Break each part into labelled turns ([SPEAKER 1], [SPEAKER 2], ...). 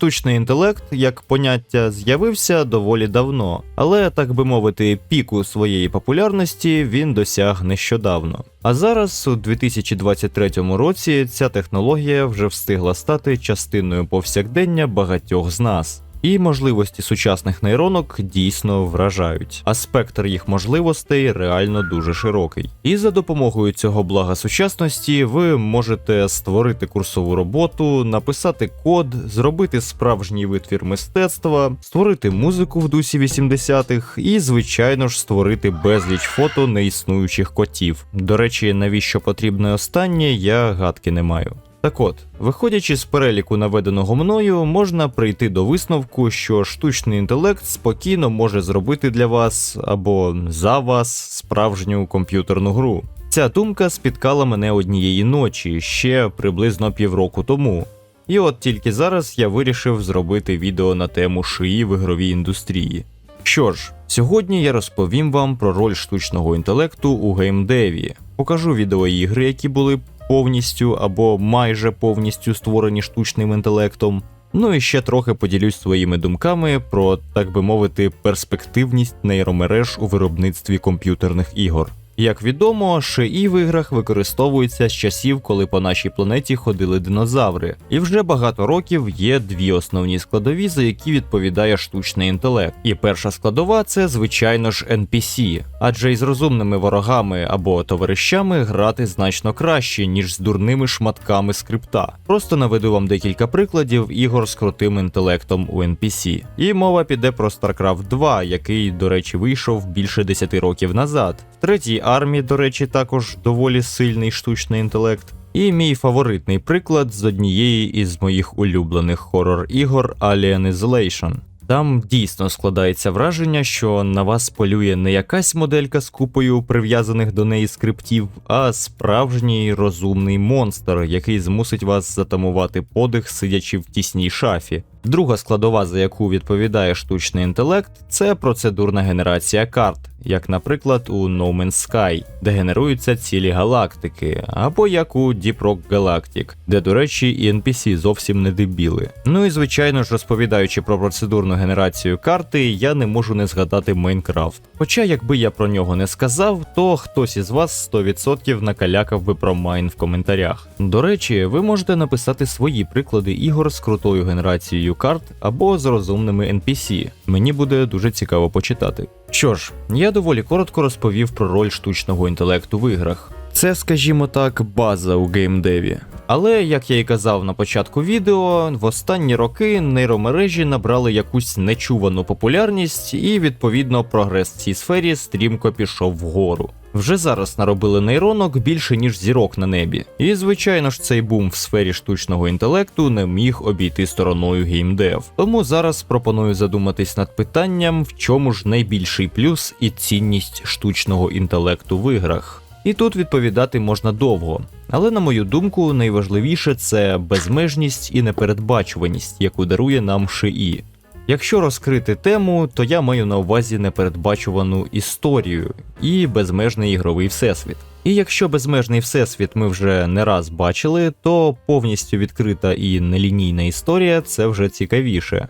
[SPEAKER 1] Штучний інтелект як поняття з'явився доволі давно, але так би мовити, піку своєї популярності він досяг нещодавно. А зараз, у 2023 році, ця технологія вже встигла стати частиною повсякдення багатьох з нас. І можливості сучасних нейронок дійсно вражають, а спектр їх можливостей реально дуже широкий. І за допомогою цього блага сучасності ви можете створити курсову роботу, написати код, зробити справжній витвір мистецтва, створити музику в дусі 80-х і, звичайно ж, створити безліч фото неіснуючих котів. До речі, навіщо потрібне останнє, я гадки не маю. Так от, виходячи з переліку наведеного мною, можна прийти до висновку, що штучний інтелект спокійно може зробити для вас або за вас справжню комп'ютерну гру. Ця думка спіткала мене однієї ночі ще приблизно півроку тому. І от тільки зараз я вирішив зробити відео на тему шиї в ігровій індустрії. Що ж, сьогодні я розповім вам про роль штучного інтелекту у геймдеві, покажу відеоігри, які були повністю або майже повністю створені штучним інтелектом. Ну і ще трохи поділюсь своїми думками про, так би мовити, перспективність нейромереж у виробництві комп'ютерних ігор. Як відомо, ШИ в іграх використовується з часів, коли по нашій планеті ходили динозаври, і вже багато років є дві основні складові, за які відповідає штучний інтелект. І перша складова це, звичайно ж, NPC, адже із розумними ворогами або товаришами грати значно краще, ніж з дурними шматками скрипта. Просто наведу вам декілька прикладів ігор з крутим інтелектом у NPC. І мова піде про StarCraft 2, який, до речі, вийшов більше 10 років назад. В третій армії, до речі, також доволі сильний штучний інтелект. І мій фаворитний приклад з однієї із моїх улюблених хорор ігор Alien Isolation. Там дійсно складається враження, що на вас полює не якась моделька з купою прив'язаних до неї скриптів, а справжній розумний монстр, який змусить вас затамувати подих, сидячи в тісній шафі. Друга складова, за яку відповідає штучний інтелект, це процедурна генерація карт, як, наприклад, у No Man's Sky, де генеруються цілі галактики, або як у Deep Rock Galactic, де, до речі, і NPC зовсім не дебіли. Ну і звичайно ж, розповідаючи про процедурну генерацію карти, я не можу не згадати Майнкрафт. Хоча, якби я про нього не сказав, то хтось із вас 100% накалякав би про Майн в коментарях. До речі, ви можете написати свої приклади ігор з крутою генерацією карт або з розумними NPC. Мені буде дуже цікаво почитати. Що ж, я доволі коротко розповів про роль штучного інтелекту в іграх. Це, скажімо так, база у геймдеві. Але, як я і казав на початку відео, в останні роки нейромережі набрали якусь нечувану популярність, і відповідно прогрес в цій сфері стрімко пішов вгору. Вже зараз наробили нейронок більше ніж зірок на небі. І звичайно ж цей бум в сфері штучного інтелекту не міг обійти стороною геймдев. Тому зараз пропоную задуматись над питанням, в чому ж найбільший плюс і цінність штучного інтелекту в іграх. І тут відповідати можна довго. Але на мою думку, найважливіше це безмежність і непередбачуваність, яку дарує нам ШИІ. Якщо розкрити тему, то я маю на увазі непередбачувану історію і безмежний ігровий всесвіт. І якщо безмежний всесвіт ми вже не раз бачили, то повністю відкрита і нелінійна історія це вже цікавіше.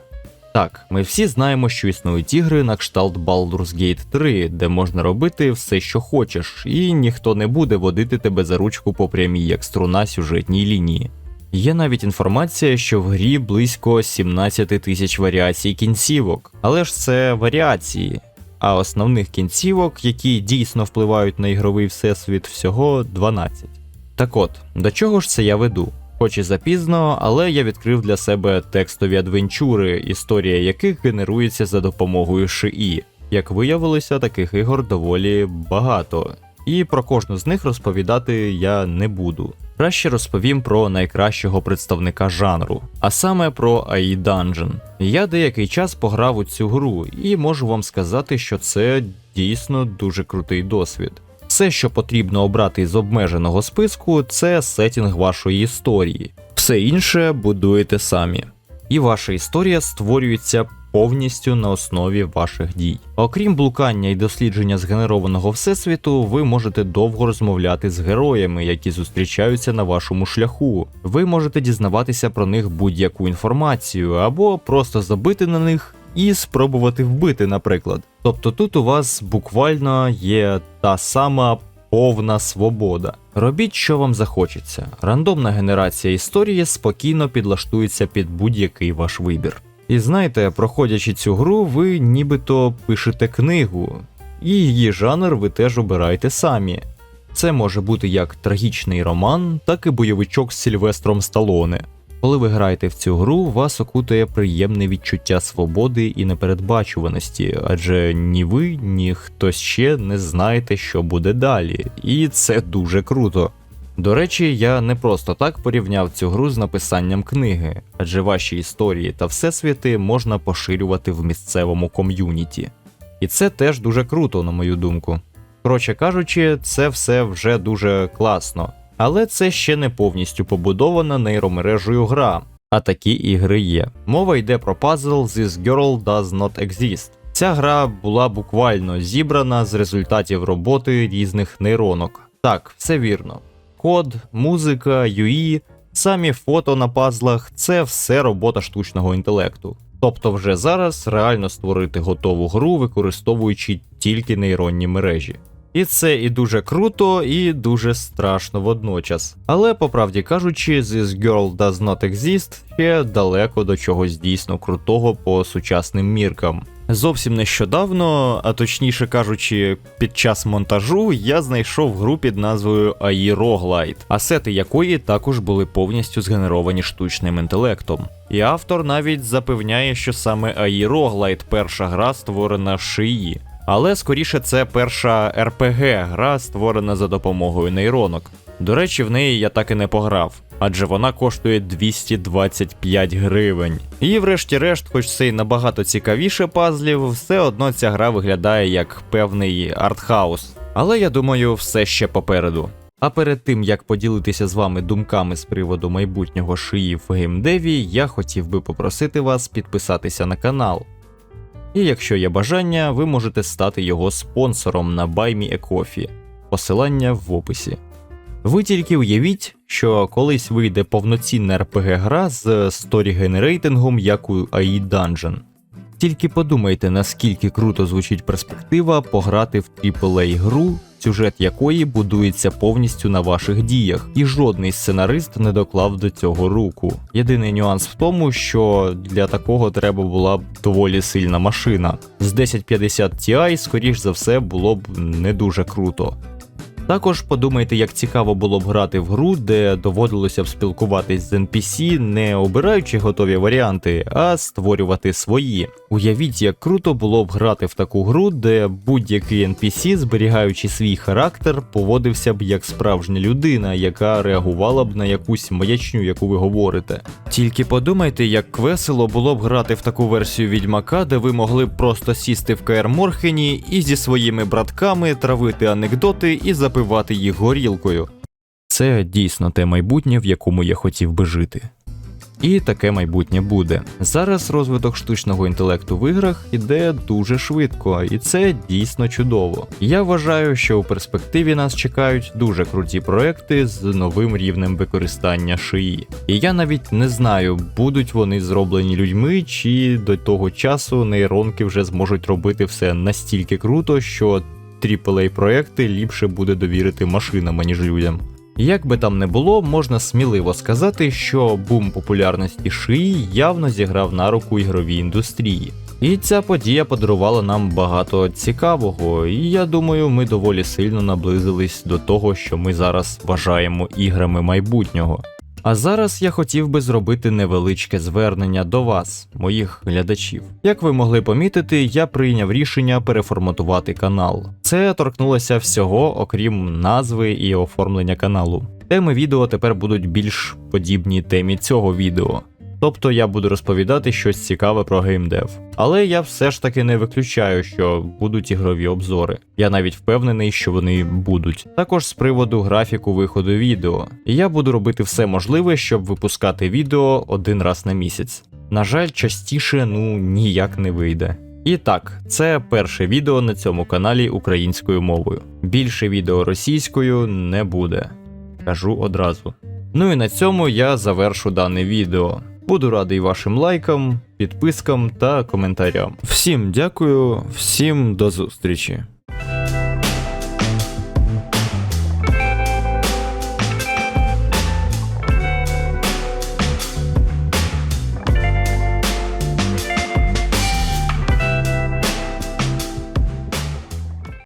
[SPEAKER 1] Так, ми всі знаємо, що існують ігри на кшталт Baldur's Gate 3, де можна робити все, що хочеш, і ніхто не буде водити тебе за ручку по прямій як струна сюжетній лінії. Є навіть інформація, що в грі близько 17 тисяч варіацій кінцівок, але ж це варіації. А основних кінцівок, які дійсно впливають на ігровий всесвіт, всього 12. Так от, до чого ж це я веду? Хоч і запізно, але я відкрив для себе текстові адвенчури, історія яких генерується за допомогою ШИІ. Як виявилося, таких ігор доволі багато. І про кожну з них розповідати я не буду. Краще розповім про найкращого представника жанру, а саме про AI Dungeon. Я деякий час пограв у цю гру і можу вам сказати, що це дійсно дуже крутий досвід. Все, що потрібно обрати із обмеженого списку, це сетінг вашої історії. Все інше будуєте самі. І ваша історія створюється повністю на основі ваших дій. Окрім блукання і дослідження згенерованого всесвіту, ви можете довго розмовляти з героями, які зустрічаються на вашому шляху. Ви можете дізнаватися про них будь-яку інформацію, або просто забити на них і спробувати вбити, наприклад. Тобто тут у вас буквально є та сама повна свобода. Робіть, що вам захочеться. Рандомна генерація історії спокійно підлаштується під будь-який ваш вибір. І знаєте, проходячи цю гру, ви нібито пишете книгу, і її жанр ви теж обираєте самі. Це може бути як трагічний роман, так і бойовичок з Сільвестром Сталоне. Коли ви граєте в цю гру, вас окутує приємне відчуття свободи і непередбачуваності, адже ні ви, ні хтось ще не знаєте, що буде далі, і це дуже круто. До речі, я не просто так порівняв цю гру з написанням книги, адже ваші історії та всесвіти можна поширювати в місцевому ком'юніті. І це теж дуже круто, на мою думку. Коротше кажучи, це все вже дуже класно. Але це ще не повністю побудована нейромережею гра, а такі ігри є. Мова йде про пазл This Girl Does Not Exist. Ця гра була буквально зібрана з результатів роботи різних нейронок. Так, все вірно. Код, музика, UI, самі фото на пазлах це все робота штучного інтелекту. Тобто вже зараз реально створити готову гру, використовуючи тільки нейронні мережі. І це і дуже круто, і дуже страшно водночас. Але по правді кажучи, This Girl Does Not Exist ще далеко до чогось дійсно крутого по сучасним міркам. Зовсім нещодавно, а точніше кажучи, під час монтажу я знайшов гру під назвою AI Roguelite, асети якої також були повністю згенеровані штучним інтелектом. І автор навіть запевняє, що саме AI перша гра створена шиї. Але скоріше це перша RPG гра, створена за допомогою нейронок. До речі, в неї я так і не пограв, адже вона коштує 225 гривень. І врешті-решт, хоч це й набагато цікавіше пазлів, все одно ця гра виглядає як певний артхаус. Але я думаю, все ще попереду. А перед тим як поділитися з вами думками з приводу майбутнього шиї в геймдеві, я хотів би попросити вас підписатися на канал. І якщо є бажання, ви можете стати його спонсором на BuyMeACoffee. Посилання в описі. Ви тільки уявіть, що колись вийде повноцінна RPG гра з сторі генерейтингом, як у AI Dungeon. Тільки подумайте, наскільки круто звучить перспектива пограти в AAA гру, сюжет якої будується повністю на ваших діях, і жодний сценарист не доклав до цього руку. Єдиний нюанс в тому, що для такого треба була б доволі сильна машина. З 1050 Ti, скоріш за все, було б не дуже круто. Також подумайте, як цікаво було б грати в гру, де доводилося б спілкуватись з NPC, не обираючи готові варіанти, а створювати свої. Уявіть, як круто було б грати в таку гру, де будь-який NPC, зберігаючи свій характер, поводився б як справжня людина, яка реагувала б на якусь маячню, яку ви говорите. Тільки подумайте, як весело було б грати в таку версію відьмака, де ви могли б просто сісти в КР Морхені і зі своїми братками травити анекдоти і запивати їх горілкою. Це дійсно те майбутнє, в якому я хотів би жити. І таке майбутнє буде. Зараз розвиток штучного інтелекту в іграх іде дуже швидко, і це дійсно чудово. Я вважаю, що у перспективі нас чекають дуже круті проекти з новим рівнем використання шиї. І я навіть не знаю, будуть вони зроблені людьми, чи до того часу нейронки вже зможуть робити все настільки круто, що aaa проекти ліпше буде довірити машинам, аніж людям. Як би там не було, можна сміливо сказати, що бум популярності шиї явно зіграв на руку ігровій індустрії. І ця подія подарувала нам багато цікавого, і я думаю, ми доволі сильно наблизились до того, що ми зараз вважаємо іграми майбутнього. А зараз я хотів би зробити невеличке звернення до вас, моїх глядачів. Як ви могли помітити, я прийняв рішення переформатувати канал. Це торкнулося всього, окрім назви і оформлення каналу. Теми відео тепер будуть більш подібні темі цього відео. Тобто я буду розповідати щось цікаве про геймдев. Але я все ж таки не виключаю, що будуть ігрові обзори. Я навіть впевнений, що вони будуть. Також з приводу графіку виходу відео. Я буду робити все можливе, щоб випускати відео один раз на місяць. На жаль, частіше ну ніяк не вийде. І так, це перше відео на цьому каналі українською мовою. Більше відео російською не буде. Кажу одразу. Ну і на цьому я завершу дане відео. Буду радий вашим лайкам, підпискам та коментарям. Всім дякую, всім до зустрічі!